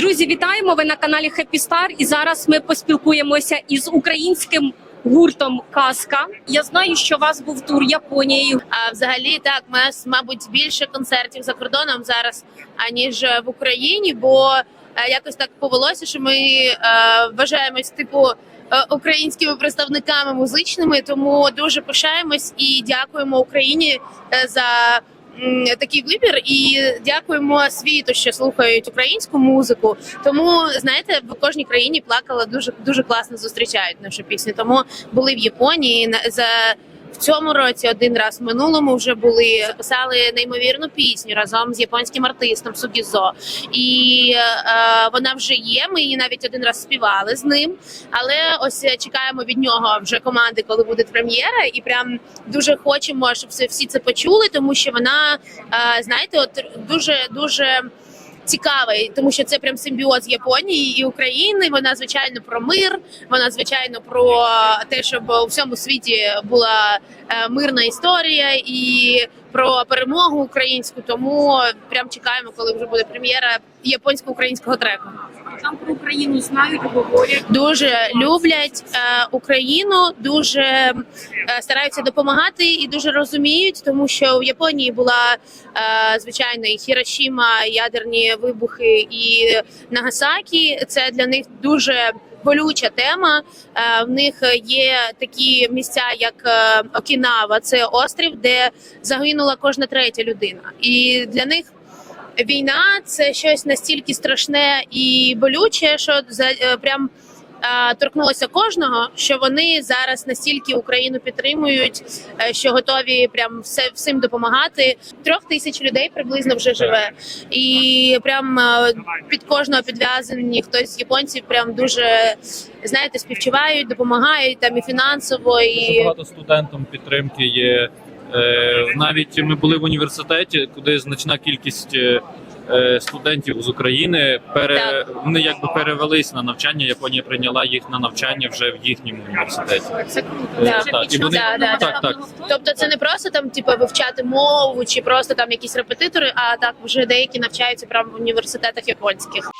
Друзі, вітаємо! Ви на каналі Happy Star і зараз ми поспілкуємося із українським гуртом Казка. Я знаю, що у вас був тур Японією. А взагалі так, нас, мабуть, більше концертів за кордоном зараз, аніж в Україні, бо е, якось так повелося, що ми е, вважаємось типу. е, Українськими представниками музичними, тому дуже пишаємось і дякуємо Україні е, за такий вибір. І дякуємо світу, що слухають українську музику. Тому знаєте, в кожній країні плакала дуже дуже класно зустрічають нашу пісню. Тому були в Японії на- за в цьому році один раз в минулому вже були записали неймовірну пісню разом з японським артистом Сугізо. І е, вона вже є. Ми її навіть один раз співали з ним. Але ось е, чекаємо від нього вже команди, коли буде прем'єра, і прям дуже хочемо, щоб всі, всі це почули, тому що вона е, знаєте, от дуже дуже. Цікавий, тому що це прям симбіоз Японії і України. Вона звичайно про мир. Вона звичайно про те, щоб у всьому світі була е, мирна історія і про перемогу українську. Тому прям чекаємо, коли вже буде прем'єра японсько-українського треку. Там про Україну знають, говорять. Дуже люблять е, Україну, дуже е, стараються допомагати і дуже розуміють, тому що в Японії була е, звичайно і Хірошіма, ядерні вибухи і Нагасакі. Це для них дуже болюча тема. Е, в них є такі місця, як е, Окінава, це острів, де загинула кожна третя людина, і для них. Війна це щось настільки страшне і болюче, що за е, прям торкнулося кожного, що вони зараз настільки Україну підтримують, е, що готові прям все всім допомагати. Трьох тисяч людей приблизно вже живе, і прям е, під кожного підв'язані хтось з японців прям дуже знаєте, співчувають, допомагають там і фінансово, і багато студентам підтримки є. Е, Навіть ми були в університеті, куди значна кількість е, е, студентів з України пере вони якби перевелись на навчання. Японія прийняла їх на навчання вже в їхньому університеті. Це круто. Це вже так, і вони- Да, да, так, так. Тобто це не просто там, типу, вивчати мову чи просто там якісь репетитори, а так вже деякі навчаються прямо в університетах японських.